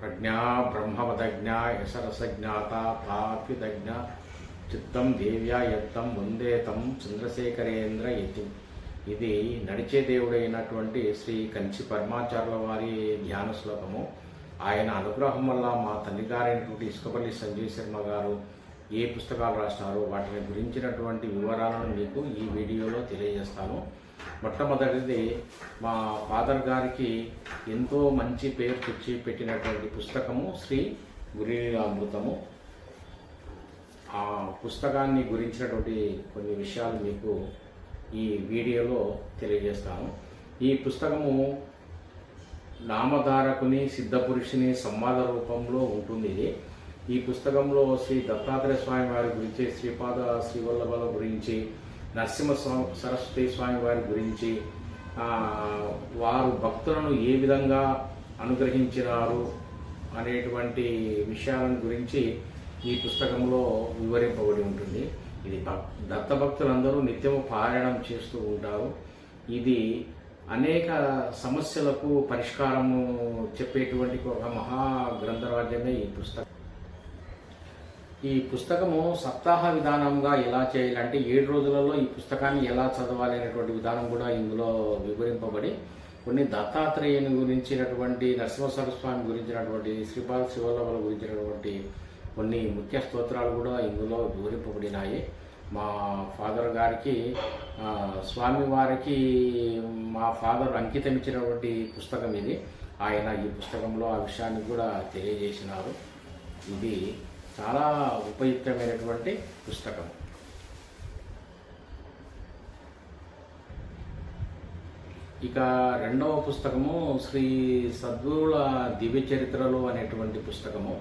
ప్రజ్ఞా బ్రహ్మవదజ్ఞ యశరసజ్ఞాత ప్రాప్యుతజ్ఞ చిత్తం దేవ్యా యత్తం వందే తం చంద్రశేఖరేంద్ర యతి ఇది నడిచే దేవుడైనటువంటి శ్రీ కంచి పరమాచార్యుల వారి ధ్యాన శ్లోకము. ఆయన అనుగ్రహం వల్ల మా తల్లిగారైనటువంటి ఇసుకపల్లి సంజయ్ శర్మ గారు ఏ పుస్తకాలు రాసినారో వాటిని గురించినటువంటి వివరాలను మీకు ఈ వీడియోలో తెలియజేస్తాను. మొట్టమొదటిది మా ఫాదర్ గారికి ఎంతో మంచి పేరు తెచ్చి పెట్టినటువంటి పుస్తకము శ్రీ గురీలామృతము ఆ పుస్తకాన్ని గురించినటువంటి కొన్ని విషయాలు మీకు ఈ వీడియోలో తెలియజేస్తాను. ఈ పుస్తకము నామధారకుని సిద్ధపురుషుని సంవాద రూపంలో ఉంటుంది ఇది. ఈ పుస్తకంలో శ్రీ దత్తాత్రేయ స్వామి వారి గురించి శ్రీపాద శ్రీవల్లభల గురించి నరసింహ స్వామి సరస్వతి స్వామి వారి గురించి వారు భక్తులను ఏ విధంగా అనుగ్రహించినారు అనేటువంటి విషయాలను గురించి ఈ పుస్తకంలో వివరింపబడి ఉంటుంది. ఇది భక్ దత్త భక్తులందరూ నిత్యము పారాయణం చేస్తూ ఉంటారు. ఇది అనేక సమస్యలకు పరిష్కారము చెప్పేటువంటి ఒక మహా గ్రంథరాజ్యమే ఈ పుస్తకం. ఈ పుస్తకము సప్తాహ విధానంగా ఎలా చేయాలంటే ఏడు రోజులలో ఈ పుస్తకాన్ని ఎలా చదవాలి అనేటువంటి విధానం కూడా ఇందులో వివరింపబడి కొన్ని దత్తాత్రేయుని గురించినటువంటి నరసింహస్వామి స్వామి గురించినటువంటి శ్రీపాద శివల్లభల గురించినటువంటి కొన్ని ముఖ్య స్తోత్రాలు కూడా ఇందులో వివరింపబడినాయి. మా ఫాదర్ గారికి స్వామి వారికి మా ఫాదర్ అంకితం ఇచ్చినటువంటి పుస్తకం ఇది. ఆయన ఈ పుస్తకంలో ఆ విషయాన్ని కూడా తెలియజేసినారు. ఇది చాలా ఉపయుక్తమైనటువంటి పుస్తకం. ఇక రెండవ పుస్తకము శ్రీ సద్గురుల దివ్య చరిత్రలు అనేటువంటి పుస్తకము.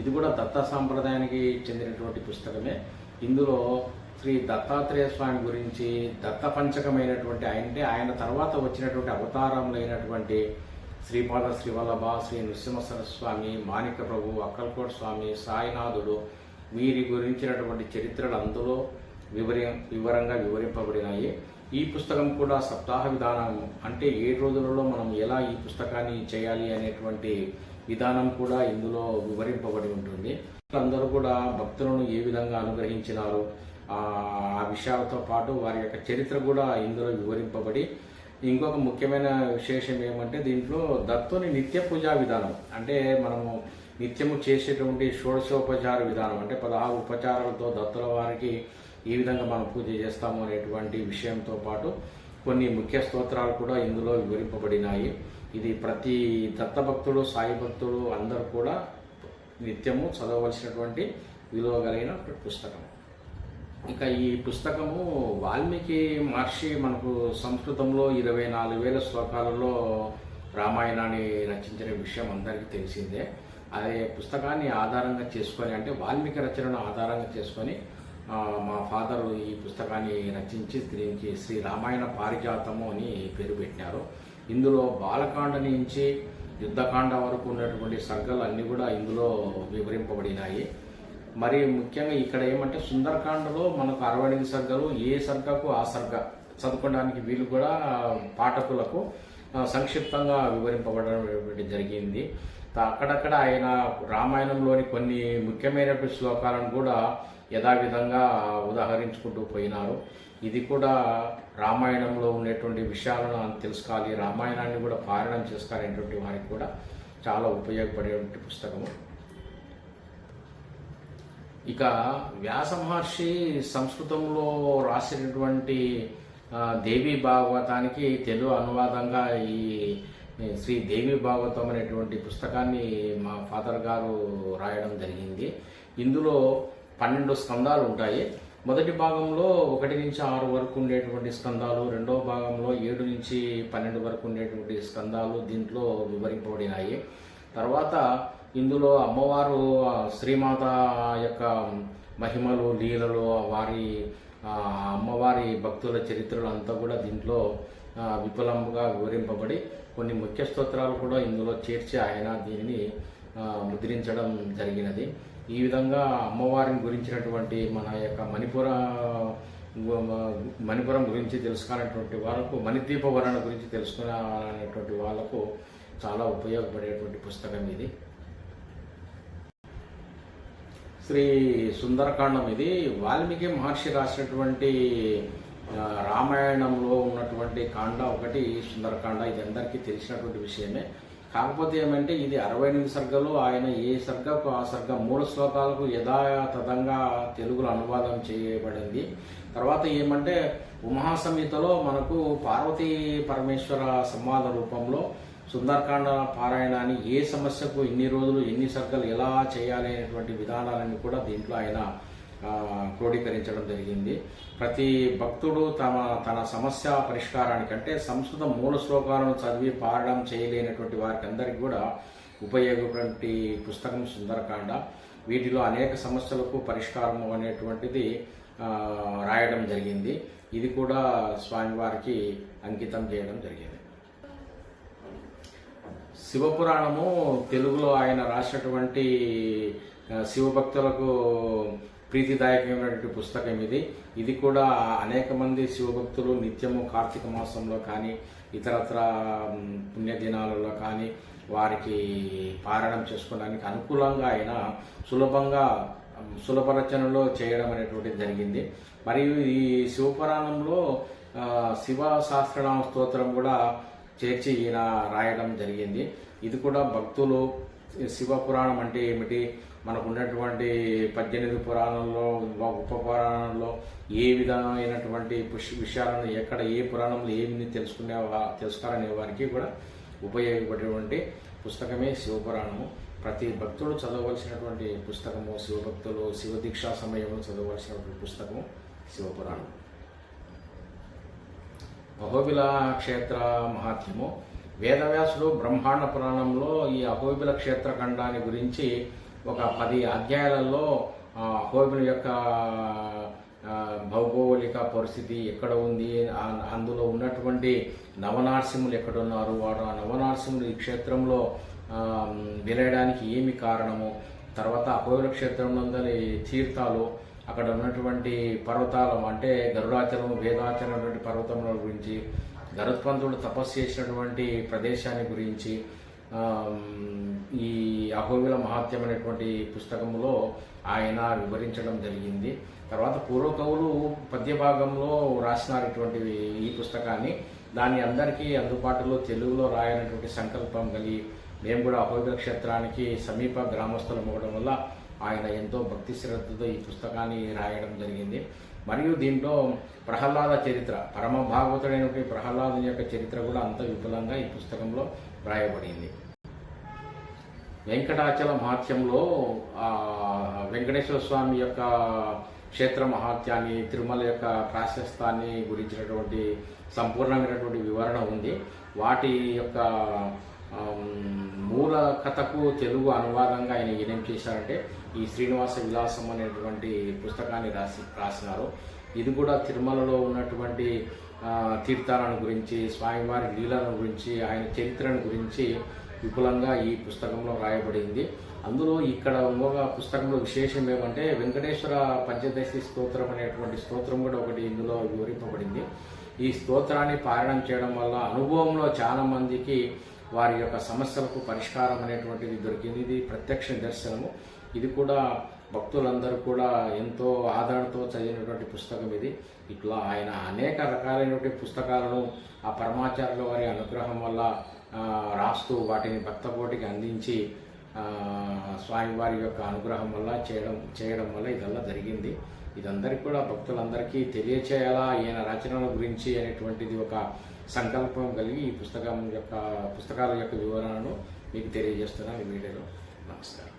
ఇది కూడా దత్త సాంప్రదాయానికి చెందినటువంటి పుస్తకమే. ఇందులో శ్రీ దత్తాత్రేయ స్వామి గురించి దత్త పంచకమైనటువంటి అంటే ఆయన తర్వాత వచ్చినటువంటి అవతారములైనటువంటి శ్రీపాద శ్రీవల్లభ శ్రీ నృసింహసర స్వామి మాణిక ప్రభు అక్కల్కోట స్వామి సాయినాథుడు వీరి గురించినటువంటి చరిత్రలు అందులో వివరి వివరంగా వివరింపబడినాయి. ఈ పుస్తకం కూడా సప్తాహ విధానం అంటే ఏడు రోజులలో మనం ఎలా ఈ పుస్తకాన్ని చేయాలి అనేటువంటి విధానం కూడా ఇందులో వివరింపబడి ఉంటుంది. అందరూ కూడా భక్తులను ఏ విధంగా అనుగ్రహించినారు? ఆ విషయాలతో పాటు వారి యొక్క చరిత్ర కూడా ఇందులో వివరింపబడి ఇంకొక ముఖ్యమైన విశేషం ఏమంటే దీంట్లో దత్తుని నిత్య పూజా విధానం. అంటే మనము నిత్యము చేసేటువంటి షోడశోపచార విధానం. అంటే పదహారు ఉపచారాలతో దత్తుల వారికి ఈ విధంగా మనం పూజ చేస్తాము అనేటువంటి విషయంతో పాటు కొన్ని ముఖ్య స్తోత్రాలు కూడా ఇందులో వివరింపబడినాయి. ఇది ప్రతి దత్త భక్తుడు సాయి భక్తుడు అందరూ కూడా నిత్యము చదవవలసినటువంటి విలువ కలిగిన పుస్తకం. ఇక ఈ పుస్తకము వాల్మీకి మహర్షి మనకు సంస్కృతంలో ఇరవై నాలుగు వేల శ్లోకాలలో రామాయణాన్ని రచించిన విషయం అందరికీ తెలిసిందే. అదే పుస్తకాన్ని ఆధారంగా చేసుకొని అంటే వాల్మీకి రచనను ఆధారంగా చేసుకొని మా ఫాదర్ ఈ పుస్తకాన్ని రచించి దీనికి శ్రీ రామాయణ పారిజాతము అని పేరు పెట్టినారు. ఇందులో బాలకాండ నుంచి యుద్ధకాండ వరకు ఉన్నటువంటి సర్గలు అన్నీ కూడా ఇందులో వివరింపబడినాయి. మరి ముఖ్యంగా ఇక్కడ ఏమంటే సుందరకాండలో మనకు అరవై ఎనిమిది సర్గలు ఏ సర్గకు ఆ సర్గ చదువుకోవడానికి వీలు కూడా పాఠకులకు సంక్షిప్తంగా వివరింపబడడం జరిగింది. అక్కడక్కడ ఆయన రామాయణంలోని కొన్ని ముఖ్యమైనటువంటి శ్లోకాలను కూడా యథావిధంగా ఉదాహరించుకుంటూ పోయినారు. ఇది కూడా రామాయణంలో ఉండేటువంటి విషయాలను తెలుసుకోవాలి. రామాయణాన్ని కూడా పారాయణం చేసుకోవాలనేటువంటి వారికి కూడా చాలా ఉపయోగపడేటువంటి పుస్తకము. ఇక వ్యాస మహర్షి సంస్కృతంలో రాసినటువంటి దేవి భాగవతానికి తెలుగు అనువాదంగా ఈ ఈ శ్రీ దేవి భాగవతం అనేటువంటి పుస్తకాన్ని మా ఫాదర్ గారు రాయడం జరిగింది. ఇందులో పన్నెండు స్కందాలు ఉంటాయి. మొదటి భాగంలో ఒకటి నుంచి ఆరు వరకు ఉండేటువంటి స్కందాలు రెండవ భాగంలో ఏడు నుంచి పన్నెండు వరకు ఉండేటువంటి స్కందాలు దీంట్లో వివరింపబడినాయి. తర్వాత ఇందులో అమ్మవారు శ్రీమాత యొక్క మహిమలు లీలలు వారి అమ్మవారి భక్తుల చరిత్రలు అంతా కూడా దీంట్లో విపులంగా వివరింపబడి కొన్ని ముఖ్య స్తోత్రాలు కూడా ఇందులో చేర్చి ఆయన దీనిని ముద్రించడం జరిగినది. ఈ విధంగా అమ్మవారిని గురించినటువంటి మన యొక్క మణిపుర మణిపురం గురించి తెలుసుకునేటువంటి వాళ్ళకు మణిద్వీప వర్ణన గురించి తెలుసుకునేటువంటి వాళ్ళకు చాలా ఉపయోగపడేటువంటి పుస్తకం ఇది. శ్రీ సుందరకాండం ఇది. వాల్మీకి మహర్షి రాసినటువంటి రామాయణంలో ఉన్నటువంటి కాండ ఒకటి సుందరకాండ ఇది అందరికీ తెలిసినటువంటి విషయమే. కాకపోతే ఏమంటే ఇది అరవై ఎనిమిది సర్గలు ఆయన ఏ సర్గకు ఆ సర్గ మూడు శ్లోకాలకు యథాతథంగా తెలుగులో అనువాదం చేయబడింది. తర్వాత ఏమంటే ఉమాసంహితలో మనకు పార్వతీ పరమేశ్వర సంవాద రూపంలో సుందరకాండ పారాయణాన్ని ఏ సమస్యకు ఎన్ని రోజులు ఎన్ని సర్గలు ఎలా చేయాలి అనేటువంటి విధానాలన్నీ కూడా దీంట్లో ఆయన క్రోడీకరించడం జరిగింది. ప్రతి భక్తుడు తమ తన సమస్య పరిష్కారానికంటే సంస్కృత మూల శ్లోకాలను చదివి పాడడం చేయలేనటువంటి వారికి అందరికీ కూడా ఉపయోగపడే పుస్తకం సుందరకాండ. వీటిలో అనేక సమస్యలకు పరిష్కారం అనేటువంటిది రాయడం జరిగింది. ఇది కూడా స్వామివారికి అంకితం చేయడం జరిగింది. శివపురాణము తెలుగులో ఆయన రాసినటువంటి శివభక్తులకు ప్రీతిదాయకమైనటువంటి పుస్తకం ఇది. ఇది కూడా అనేక మంది శివభక్తులు నిత్యము కార్తీక మాసంలో కానీ ఇతరత్ర పుణ్యదినాలలో కానీ వారికి పారాయణం చేసుకోవడానికి అనుకూలంగా ఆయన సులభంగా సులభ రచనలో చేయడం అనేటువంటిది జరిగింది. మరియు ఈ శివపురాణంలో శివ సహస్రనామ స్తోత్రం కూడా చేర్చి ఈయన రాయడం జరిగింది. ఇది కూడా భక్తులు శివ పురాణం అంటే ఏమిటి? మనకు ఉన్నటువంటి పద్దెనిమిది పురాణంలో ఉప పురాణంలో ఏ విధమైనటువంటి పుష్- విషయాలను ఎక్కడ ఏ పురాణంలో ఏమి తెలుసుకునే తెలుసుకోవాలనే వారికి కూడా ఉపయోగపడేటువంటి పుస్తకమే శివపురాణము ప్రతి భక్తుడు చదవవలసినటువంటి పుస్తకము శివభక్తులు శివ దీక్షా సమయంలో చదవవలసినటువంటి పుస్తకము శివపురాణం అహోబిల క్షేత్ర మహాత్మ్యము వేదవ్యాసుడు బ్రహ్మాండ పురాణంలో ఈ అహోబిల క్షేత్ర ఖండాన్ని గురించి ఒక పది అధ్యాయాలలో అహోబిల యొక్క భౌగోళిక పరిస్థితి ఎక్కడ ఉంది అందులో ఉన్నటువంటి నవనార్సింహులు ఎక్కడున్నారు వారు ఆ నవనార్సింహులు ఈ క్షేత్రంలో విలయడానికి వెలయడానికి ఏమి కారణము తర్వాత అహోబిల క్షేత్రంలోని తీర్థాలు అక్కడ ఉన్నటువంటి పర్వతాలం అంటే గరుడాచలం వేదాచలం పర్వతముల గురించి గరుత్పంతుడు తపస్సు చేసినటువంటి ప్రదేశాన్ని గురించి ఈ అహోబిల మహాత్యం అనేటువంటి పుస్తకంలో ఆయన వివరించడం జరిగింది. తర్వాత పూర్వకవులు పద్యభాగంలో రాసినటువంటి ఈ పుస్తకాన్ని. దాన్ని అందరికీ అందుబాటులో తెలుగులో రాయనటువంటి సంకల్పం కలిగి మేము కూడా అహోబిల క్షేత్రానికి సమీప గ్రామస్తులం అవ్వడం వల్ల ఆయన ఎంతో భక్తి శ్రద్ధతో ఈ పుస్తకాన్ని రాయడం జరిగింది. మరియు దీంట్లో ప్రహ్లాద చరిత్ర పరమ భాగవతుడైనటువంటి ప్రహ్లాదుని యొక్క చరిత్ర కూడా అంత విపులంగా ఈ పుస్తకంలో రాయబడింది. వెంకటాచల మహాత్యంలో వెంకటేశ్వర స్వామి యొక్క క్షేత్ర మహాత్యాన్ని తిరుమల యొక్క ప్రాశస్తాన్ని గురించినటువంటి సంపూర్ణమైనటువంటి వివరణ ఉంది. వాటి యొక్క మూల కథకు తెలుగు అనువాదంగా ఆయన ఏం చేశారంటే ఈ శ్రీనివాస విలాసం అనేటువంటి పుస్తకాన్ని రాసి రాసినారు. ఇది కూడా తిరుమలలో ఉన్నటువంటి తీర్థాలను గురించి స్వామివారి లీలను గురించి ఆయన చరిత్రను గురించి విపులంగా ఈ పుస్తకంలో రాయబడింది. అందులో ఇక్కడ ఇంకొక పుస్తకంలో విశేషం ఏమంటే వెంకటేశ్వర పంచదశి స్తోత్రం అనేటువంటి స్తోత్రం కూడా ఒకటి ఇందులో వివరింపబడింది. ఈ స్తోత్రాన్ని పారాయణం చేయడం వల్ల అనుభవంలో చాలా మందికి వారి యొక్క సమస్యలకు పరిష్కారం అనేటువంటిది దొరికింది. ఇది ప్రత్యక్ష దర్శనము. ఇది కూడా భక్తులందరూ కూడా ఎంతో ఆదరణతో చదివినటువంటి పుస్తకం ఇది. ఇట్లా ఆయన అనేక రకాలైనటువంటి పుస్తకాలను ఆ పరమాచార్యుల వారి అనుగ్రహం వల్ల రాస్తూ వాటిని భక్తపోటికి అందించి స్వామివారి యొక్క అనుగ్రహం వల్ల చేయడం చేయడం వల్ల ఇదల్లా జరిగింది. ఇదందరికీ కూడా భక్తులందరికీ తెలియచేయాలా? ఈయన రచనల గురించి అనేటువంటిది ఒక సంకల్పం కలిగి ఈ పుస్తకం యొక్క పుస్తకాల యొక్క వివరణను మీకు తెలియజేస్తున్నాను ఈ వీడియోలో నమస్కారం.